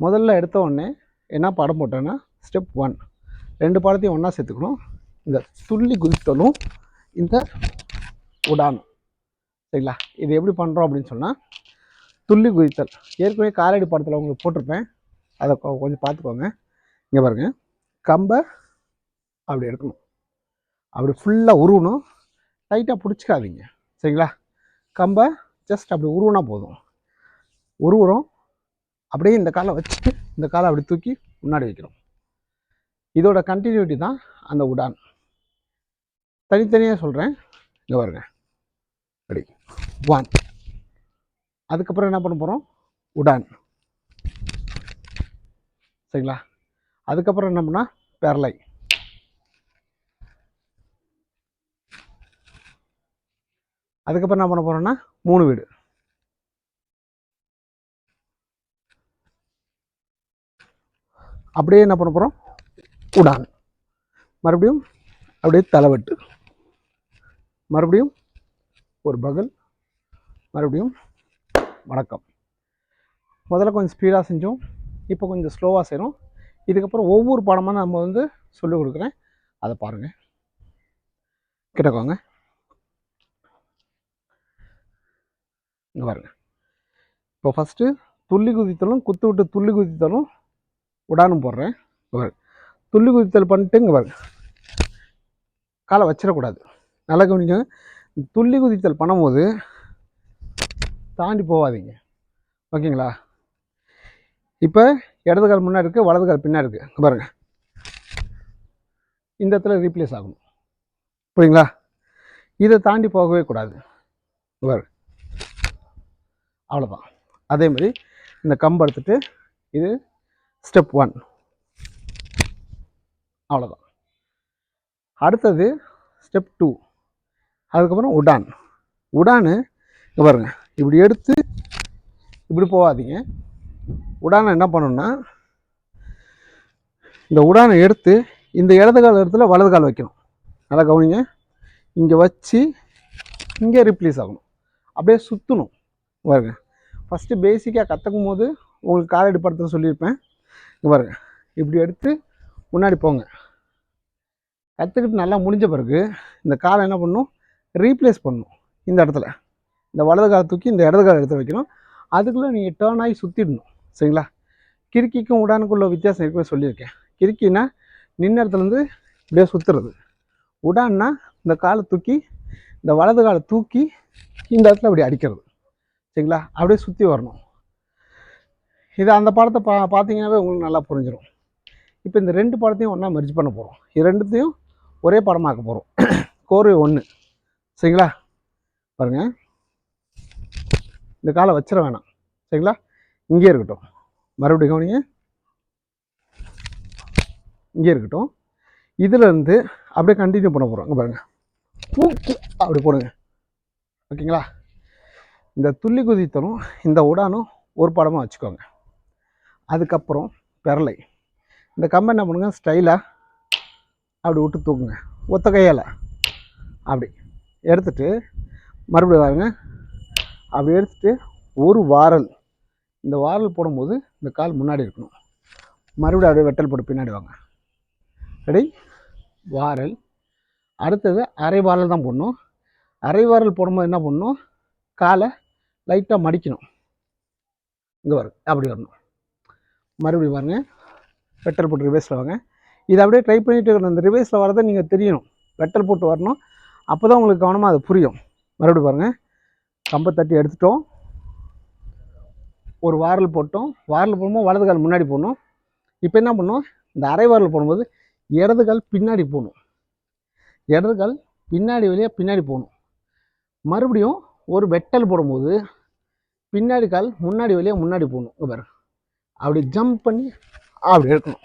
முதல்ல எடுத்த உடனே என்ன படம் போட்டேன்னா ஸ்டெப் ஒன் ரெண்டு படத்தையும் ஒன்றா சேர்த்துக்கணும். இந்த துள்ளி குதித்தலும் இந்த உடானும். சரிங்களா? இது எப்படி பண்ணுறோம் அப்படின்னு சொன்னால் துள்ளி குதித்தல். ஏற்கனவே காலடி படத்தில் உங்களுக்கு போட்டிருப்பேன். அதை கொ- கொஞ்சம் பார்த்துக்கோங்க. இங்கே பாருங்கள் கம்பை அப்படி எடுக்கணும். அப்படி ஃபுல்லாக உருவணும். டைட்டாக பிடிச்சிக்காதீங்க. சரிங்களா? கம்பை ஜஸ்ட் அப்படி உருவினா போதும். உருவுறோம். அப்படியே இந்த காலை வச்சுட்டு இந்த காலை அப்படி தூக்கி முன்னாடி வைக்கிறோம். இதோட கண்டினியூட்டி தான் அந்த உடான். தனித்தனியாக சொல்கிறேன் இங்கே வருங்க ரெடி ஒன் அதுக்கப்புறம் என்ன பண்ண போகிறோம் உடான். சரிங்களா? அதுக்கப்புறம் என்ன பண்ணால் பெரலை. அதுக்கப்புறம் என்ன பண்ண போகிறோம்னா மூணு வீடு. அப்படியே என்ன பண்ண போகிறோம் உடான். மறுபடியும் அப்படியே தலைவெட்டு. மறுபடியும் ஒரு பகல். மறுபடியும் வணக்கம். முதல்ல கொஞ்சம் ஸ்பீடாக செஞ்சோம். இப்போ கொஞ்சம் ஸ்லோவாக செய்கிறோம் இதுக்கப்புறம் ஒவ்வொரு பாடமாக நம்ம வந்து சொல்லிக் கொடுக்குறேன். அதை பாருங்கள் கிட்டக்கோங்க இங்கே பாருங்கள் இப்போ ஃபஸ்ட்டு துள்ளி குதித்தலும் குத்து விட்டு துள்ளி குதித்தலும் உடானும் போடுறேன். இங்க பாருங்க. துள்ளி குதித்தல் பண்ணிட்டு இங்கே பாருங்க. காலை வச்சிடக்கூடாது. நல்லா கவனிக்கும் துள்ளி குதித்தல் பண்ணும்போது தாண்டி போகாதீங்க. ஓகேங்களா? இப்போ இடது கால் முன்னாடி இருக்குது வலது கால் பின்னாடி இருக்குது பாருங்கள் இந்த இடத்துல ரீப்ளேஸ் ஆகணும். புரியுங்களா? இதை தாண்டி போகவே கூடாது. இங்க பாருங்க. அவ்வளோதான் அதே மாதிரி இந்த கம்பு எடுத்துகிட்டு இது ஸ்டெப் ஒன். அவ்வளோதான் அடுத்தது ஸ்டெப் டூ. அதுக்கப்புறம் உடான். உடானு இங்கே பாருங்கள் இப்படி எடுத்து இப்படி போகாதீங்க. உடானை என்ன பண்ணணும்னா இந்த உடானை எடுத்து இந்த இடது கால் இடத்துல வலது கால் வைக்கணும். நல்லா கவனிங்க. இங்கே வச்சு இங்கே ரிப்ளேஸ் ஆகணும். அப்படியே சுற்றணும் பாருங்க. ஃபஸ்ட்டு பேசிக்காக கற்றுக்கும் போது உங்களுக்கு காலடி படத்தில் சொல்லியிருப்பேன். இங்கே பாருங்க. இப்படி எடுத்து முன்னாடி போங்க. கற்றுக்கிட்டு நல்லா முடிஞ்ச பிறகு இந்த காலை என்ன பண்ணணும்? ரீப்ளேஸ் பண்ணும் இந்த இடத்துல. இந்த வலது காலை தூக்கி இந்த இடது காலை எடுத்து வைக்கணும். அதுக்குள்ளே நீங்கள் டேர்ன் ஆகி சுற்றிடணும் சரிங்களா? கிறுக்கிக்கும் உடானுக்குள்ள வித்தியாசம் இருக்குன்னு சொல்லியிருக்கேன். கிறுக்கினா நின்ன இடத்துலேருந்து இப்படியே சுற்றுறது உடான்னா இந்த காலை தூக்கி இந்த வலது காலை தூக்கி இந்த இடத்துல அப்படி அடிக்கிறது. சரிங்களா? அப்படியே சுற்றி வரணும். இது அந்த படத்தை பா பார்த்தீங்கன்னாவே உங்களுக்கு நல்லா புரிஞ்சிடும் இப்போ இந்த ரெண்டு படத்தையும் ஒன்றா மெர்ஜ் பண்ண போகிறோம் இது ரெண்டுத்தையும் ஒரே படமாக்க போகிறோம் கோர்வை ஒன்று சரிங்களா? பாருங்கள் இந்த காலை வச்சிட வேணாம். சரிங்களா? இங்கே இருக்கட்டும். மறுபடியும் கவனிங்க. இங்கே இருக்கட்டும். இதுலேருந்து அப்படியே கண்டினியூ பண்ண போகிறோம் இங்கே பாருங்கள் அப்படி போடுங்க. ஓகேங்களா? இந்த துள்ளி குதித்தலும் இந்த உடானும் ஒரு படமாக வச்சுக்கோங்க. அதுக்கப்புறம் பெரலை. இந்த கம்பை என்ன பண்ணுங்க? ஸ்டைலாக அப்படி விட்டு தூக்குங்க. ஒத்த கையால். அப்படி எடுத்துட்டு மறுபடியும் பாருங்க. அப்படி எடுத்துட்டு ஒரு வாரல். இந்த வாரல் போடும்போது இந்த கால் முன்னாடி இருக்கணும். மறுபடியும் அப்படியே வெட்டல் போட்டு பின்னாடி வாங்க. ரெடி வாரல். அடுத்தது அரை வாரல் தான் போடணும். அரை வாரல் போடும்போது என்ன பண்ணணும்? காலை லைட்டாக மடிக்கணும். இங்கே வரும் அப்படி வரணும். மறுபடியும் பாருங்கள் வெட்டல் போட்டு ரிவேஸில் வாங்க. இதை அப்படியே ட்ரை பண்ணிட்டு இருக்கணும். அந்த ரிவேஸில் வரதை நீங்கள் தெரியணும். வெட்டல் போட்டு வரணும். அப்போ தான் உங்களுக்கு கவனமாக அது புரியும். மறுபடியும் பாருங்கள் கம்பை தட்டி எடுத்துட்டோம். ஒரு வாரல் போட்டோம். வாரல் போடும்போது வலது கால் முன்னாடி போடணும். இப்போ என்ன பண்ணோம் இந்த அரை வாரல் போடும்போது இடது கால் பின்னாடி போகணும் இடது கால் பின்னாடி வழியாக பின்னாடி போகணும் மறுபடியும் ஒரு வெட்டல் போடும்போது பின்னாடி கால் முன்னாடி வழியாக முன்னாடி போகணும் பாருங்கள் அப்படி ஜம்ப் பண்ணி அப்படி எடுக்கணும்.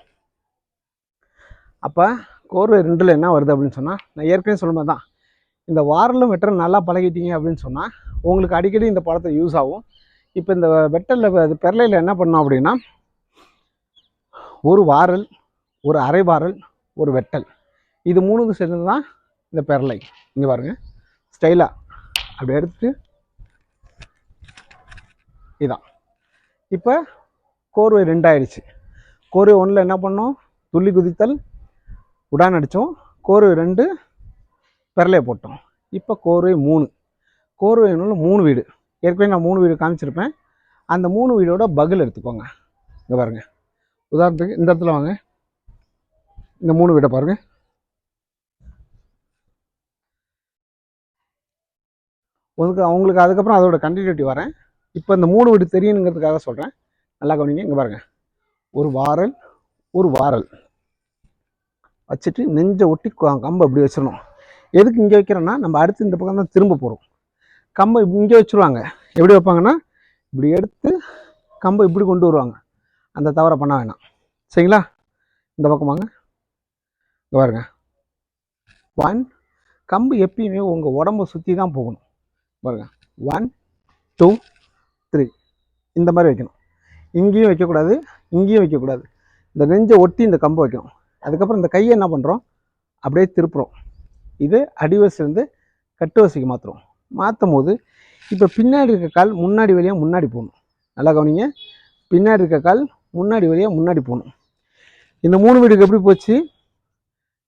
அப்போ கோர்வை ரெண்டில் என்ன வருது அப்படின்னு சொன்னால் நான் ஏற்கனவே சொன்ன தான். இந்த வாரலும் வெட்டரும் நல்லா பழகிட்டீங்க அப்படின்னு சொன்னால் உங்களுக்கு அடிக்கடி இந்த படத்தை யூஸ் ஆகும். இப்போ இந்த வெட்டலில் அது பெரலையில் என்ன பண்ணோம் அப்படின்னா ஒரு வாரல் ஒரு அரை வாரல் ஒரு வெட்டல். இது மூணுக்கு சேர்ந்து தான் இந்த பெரலை. இங்கே பாருங்கள் ஸ்டைலாக அப்படி எடுத்துட்டு இதான். இப்போ கோர்வை ரெண்டாயிடுச்சு கோர்வை ஒன்றில் என்ன பண்ணோம்? துள்ளி குதித்தல் உடான் அடித்தோம். கோர்வை ரெண்டு பெரலையை போட்டோம். இப்போ கோர்வை மூணு. கோர்வை ஒன்றில் மூணு வீடு. ஏற்கனவே நான் மூணு வீடு காமிச்சிருப்பேன். அந்த மூணு வீடோட பகில் எடுத்துக்கோங்க. இங்கே பாருங்கள் உதாரணத்துக்கு இந்த இடத்துல வாங்க. இந்த மூணு வீடை பாருங்கள் உங்களுக்கு அவங்களுக்கு அதுக்கப்புறம் அதோட கண்டினியூட்டி வரேன். இப்போ இந்த மூணு வீடு தெரியணுங்கிறதுக்காக சொல்கிறேன் நல்லா கவனிங்க. இங்கே பாருங்கள் ஒரு வாரல் ஒரு வாரல். வச்சுட்டு நெஞ்சை ஒட்டி கம்பை இப்படி வச்சிடணும். எதுக்கு இங்கே வைக்கிறோன்னா நம்ம அடுத்து இந்த பக்கம் தான் திரும்ப போகிறோம் கம்பை இங்கே வச்சுருவாங்க. எப்படி வைப்பாங்கன்னா இப்படி எடுத்து கம்பை இப்படி கொண்டு வருவாங்க. அந்த தவறை பண்ண வேணாம். சரிங்களா? இந்த பக்கமாங்க இங்கே பாருங்க. ஒன் கம்பு எப்பயுமே உங்கள் உடம்ப சுற்றி தான் போகணும். பாருங்க. ஒன் டூ த்ரீ இந்த மாதிரி வைக்கணும். இங்கேயும் வைக்கக்கூடாது இங்கேயும் வைக்கக்கூடாது. இந்த நெஞ்சை ஒட்டி இந்த கம்பை வைக்கணும். அதுக்கப்புறம் இந்த கையை என்ன பண்ணுறோம் அப்படியே திருப்புறோம். இது அடிவசிலேருந்து கட்டுவசிக்கு மாற்றுறோம் மாற்றும் போது இப்போ பின்னாடி இருக்க கால் முன்னாடி வழியாக முன்னாடி போகணும். நல்லா கவனிங்க. பின்னாடி இருக்க கால் முன்னாடி வழியாக முன்னாடி போகணும். இந்த மூணு வீடுக்கு எப்படி போச்சு?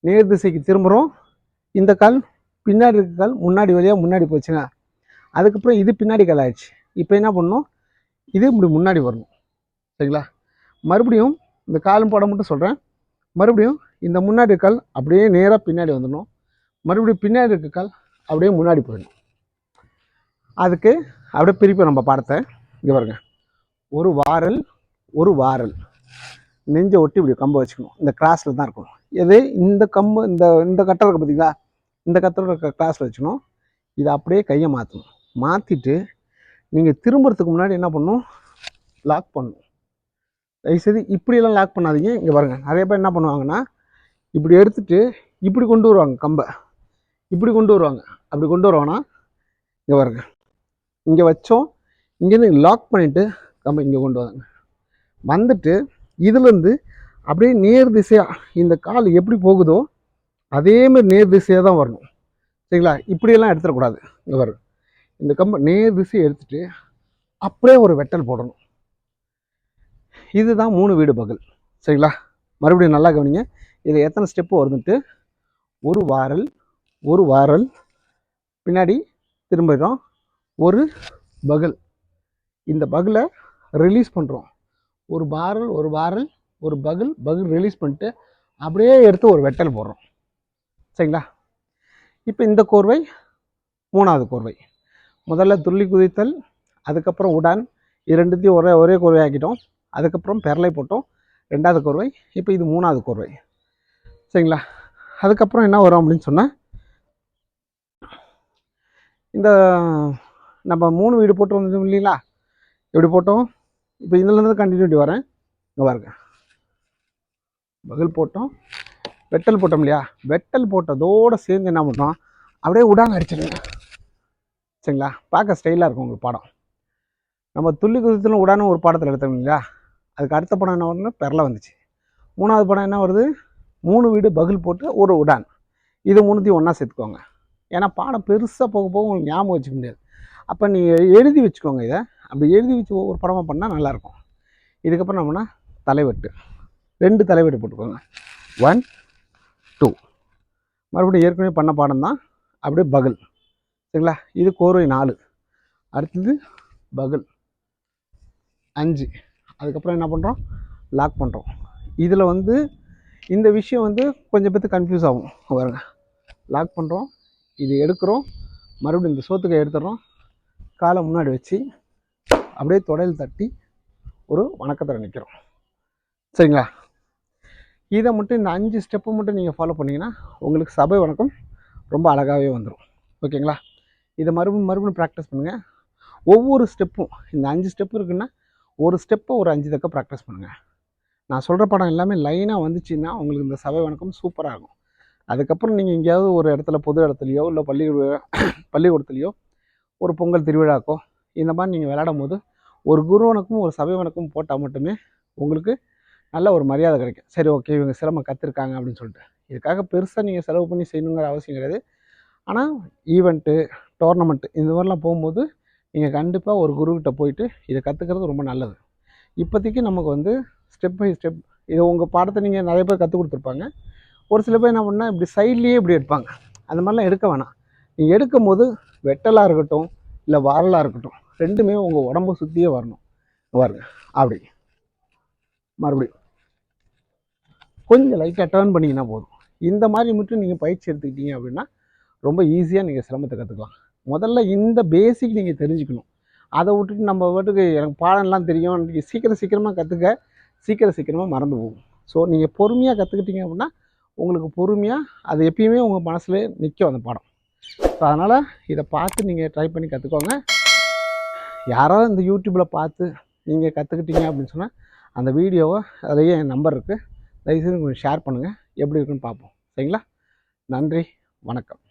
நேர் திசைக்கு திரும்புகிறோம் இந்த கால் பின்னாடி இருக்க கால் முன்னாடி வழியாக முன்னாடி போச்சுங்க. அதுக்கப்புறம் இது பின்னாடி கால் ஆயிடுச்சு. இப்போ என்ன பண்ணணும்? இது இப்படி முன்னாடி வரணும். சரிங்களா? மறுபடியும் இந்த காலும் போட மட்டும் சொல்கிறேன் மறுபடியும் இந்த முன்னாடி இருக்க கால் அப்படியே நேராக பின்னாடி வந்துடணும். மறுபடியும் பின்னாடி இருக்க கால் அப்படியே முன்னாடி போயிடணும். அதுக்கு அப்படியே பிரிப்போம் நம்ம பாடத்தை. இங்கே பாருங்க. ஒரு வாரல் ஒரு வாரல். நெஞ்சை ஒட்டி இப்படி கம்பை வச்சுக்கணும். இந்த கிராஸில் தான் இருக்கணும். எது? இந்த கம்பு இந்த இந்த கட்டை இருக்க பார்த்தீங்களா இந்த கட்டோட கிராஸில் வச்சுக்கணும். இதை அப்படியே கையை மாற்றணும். மாற்றிட்டு நீங்கள் திரும்புறதுக்கு முன்னாடி என்ன பண்ணணும்? லாக் பண்ணணும். தயவுசெய்து இப்படியெல்லாம் லாக் பண்ணாதீங்க. இங்கே பாருங்கள் நிறைய பேர் என்ன பண்ணுவாங்கன்னா இப்படி எடுத்துட்டு இப்படி கொண்டு வருவாங்க கம்பை. இப்படி கொண்டு வருவாங்க. அப்படி கொண்டு வருவாங்கன்னா இங்கே பாருங்க. இங்கே வச்சோம் இங்கேருந்து லாக் பண்ணிவிட்டு கம்பை இங்கே கொண்டு வந்தாங்க வந்துட்டு இதுலேருந்து அப்படியே நேர் திசையாக இந்த கால் எப்படி போகுதோ அதேமாதிரி நேர் திசையாக தான் வரணும். சரிங்களா? இப்படியெல்லாம் எடுத்துடக்கூடாது. இங்கே பாருங்க. இந்த கம்பை நேர் திசையை எடுத்துகிட்டு அப்படியே ஒரு வெட்டல் போடணும். இதுதான் மூணு வீடு பகல். சரிங்களா? மறுபடியும் நல்லா கவனிங்க. இதில் எத்தனை ஸ்டெப்பு வருதுன்ட்டு? ஒரு வாரல் ஒரு வாரல். பின்னாடி திரும்பிடுறோம் ஒரு பகல். இந்த பகலை ரிலீஸ் பண்ணுறோம் ஒரு பாரல் ஒரு வாரல் ஒரு பகல் பகல் ரிலீஸ் பண்ணிட்டு அப்படியே எடுத்து ஒரு வெட்டல் போடுறோம். சரிங்களா? இப்போ இந்த கோர்வை மூணாவது கோர்வை. முதல்ல துள்ளி குதித்தல் அதுக்கப்புறம் உடான். இரண்டுத்தையும் ரெண்டுத்தையும் ஒரே ஒரே கோர்வை ஆக்கிட்டோம் அதுக்கப்புறம் பெரலை போட்டோம். ரெண்டாவது கோர்வை இப்போ இது மூணாவது கோர்வை. சரிங்களா? அதுக்கப்புறம் என்ன வரும் அப்படின்னு சொன்னால் இந்த நம்ம மூணு வீடு போட்டு வந்தோம் இல்லைங்களா? எப்படி போட்டோம்? இப்போ இதுலேருந்து கண்டினியூட்டி வரேன். இங்கே பாருங்க. பகல் போட்டோம். வெட்டல் போட்டோம் இல்லையா? வெட்டல் போட்டதோடு சேர்ந்து என்ன பண்ணுறோம் அப்படியே உடாங்க அடிச்சிடுங்க. சரிங்களா? பார்க்க ஸ்டைலாக இருக்கும் உங்களுக்கு பாடம். நம்ம துள்ளி குதித்தலும் உடான ஒரு பாடத்தில் எடுத்தோம் இல்லையா? அதுக்கு அடுத்த படம் என்ன வருதுன்னா பெரலை வந்துச்சு. மூணாவது படம் என்ன வருது? மூணு வீடு பகில் போட்டு ஒரு உடான். இது மூணுத்தையும் ஒன்றா சேர்த்துக்கோங்க. ஏன்னா பாடம் பெருசாக போக போக உங்களுக்கு ஞாபகம் வச்சுக்க முடியாது. அப்போ நீங்கள் எழுதி வச்சுக்கோங்க இதை. அப்படி எழுதி வச்சு ஒவ்வொரு படமாக பண்ணால் நல்லாயிருக்கும். இதுக்கப்புறம் நம்மனா தலைவெட்டு. ரெண்டு தலைவெட்டு போட்டுக்கோங்க. ஒன் டூ மறுபடியும் ஏற்கனவே பண்ண பாடம் தான். அப்படியே பகல். சரிங்களா? இது கோர்வை நாலு. அடுத்தது பகல். அஞ்சு. அதுக்கப்புறம் என்ன பண்ணுறோம் லாக் பண்ணுறோம் இதில் வந்து இந்த விஷயம் வந்து கொஞ்சம் பேர்த்து கன்ஃபியூஸ் ஆகும். பாருங்க. லாக் பண்ணுறோம் இது எடுக்கிறோம். மறுபடியும் இந்த சோத்துக்கை எடுத்துடுறோம். காலை முன்னாடி வச்சு அப்படியே தொடையில் தட்டி ஒரு வணக்கத்தில் நிற்கிறோம் சரிங்களா? இதை மட்டும் இந்த அஞ்சு ஸ்டெப்பு மட்டும் நீங்கள் ஃபாலோ பண்ணிங்கன்னா உங்களுக்கு சபை வணக்கம் ரொம்ப அழகாகவே வந்துடும் ஓகேங்களா? இதை மறுபடியும் மறுபடியும் ப்ராக்டிஸ் பண்ணுங்கள் ஒவ்வொரு ஸ்டெப்பும் இந்த அஞ்சு ஸ்டெப்பு இருக்குன்னா ஒரு ஸ்டெப்பை ஒரு அஞ்சு தக்க ப்ராக்டிஸ் பண்ணுங்கள் நான் சொல்கிற படம் எல்லாமே லைனாக வந்துச்சுன்னா உங்களுக்கு இந்த சபை வணக்கம் சூப்பராக இருக்கும் அதுக்கப்புறம் நீங்கள் எங்கேயாவது ஒரு இடத்துல பொது இடத்துலையோ இல்லை பள்ளி பள்ளிக்கூடத்துலையோ ஒரு பொங்கல் திருவிழாக்கோ இந்த மாதிரி நீங்கள் விளையாடும் போது ஒரு குருவனுக்கும் ஒரு சபை வணக்கமும் போட்டால் மட்டுமே உங்களுக்கு நல்ல ஒரு மரியாதை கிடைக்கும். சரி ஓகே இவங்க சிரமம் கற்றுருக்காங்க அப்படின்னு சொல்லிட்டு. இதுக்காக பெருசாக நீங்கள் செலவு பண்ணி செய்யணுங்கிற அவசியம் கிடையாது. ஆனால் ஈவெண்ட்டு டோர்னமெண்ட்டு இந்த மாதிரிலாம் போகும்போது நீங்கள் கண்டிப்பாக ஒரு குருக்கிட்ட போயிட்டு இதை கற்றுக்கிறது ரொம்ப நல்லது. இப்போதைக்கு நமக்கு வந்து ஸ்டெப் பை ஸ்டெப் இதை உங்கள் பாடத்தை நீங்கள் நிறைய பேர் கற்றுக் கொடுத்துருப்பாங்க. ஒரு சில பேர் என்ன பண்ணால் இப்படி சைட்லேயே இப்படி எடுப்பாங்க. அந்த மாதிரிலாம் எடுக்க வேணாம். நீங்கள் எடுக்கும் போது வெட்டலாக இருக்கட்டும் இல்லை வரலாக இருக்கட்டும் ரெண்டுமே உங்கள் உடம்பு சுற்றியே வரணும். பாருங்க அப்படி. மறுபடியும். கொஞ்சம் லைட்டாக டேர்ன் பண்ணிங்கன்னா போதும். இந்த மாதிரி மட்டும் நீங்கள் பயிற்சி எடுத்துக்கிட்டீங்க அப்படின்னா ரொம்ப ஈஸியாக நீங்கள் சிரமத்தை கற்றுக்கலாம் முதல்ல இந்த பேசிக் நீங்கள் தெரிஞ்சுக்கணும். அதை விட்டுட்டு நம்ம வீட்டுக்கு எனக்கு பாடம்லாம் தெரியும். நீங்கள் சீக்கிரம் சீக்கிரமாக கற்றுக்க சீக்கிரம் சீக்கிரமாக மறந்து போகும். ஸோ நீங்கள் பொறுமையாக கற்றுக்கிட்டீங்க அப்படின்னா உங்களுக்கு பொறுமையாக அது எப்பயுமே உங்கள் மனசில் நிற்கும் அந்த பாடம். ஸோ அதனால் இதை பார்த்து நீங்கள் ட்ரை பண்ணி கற்றுக்கோங்க யாராவது இந்த யூடியூப்பில் பார்த்து நீங்கள் கற்றுக்கிட்டீங்க அப்படின்னு சொன்னால் அந்த வீடியோவை அதிலேயே என் நம்பர் இருக்குது தயவுசெய்து கொஞ்சம் ஷேர் பண்ணுங்கள் எப்படி இருக்குன்னு பார்ப்போம். சரிங்களா? நன்றி. வணக்கம்.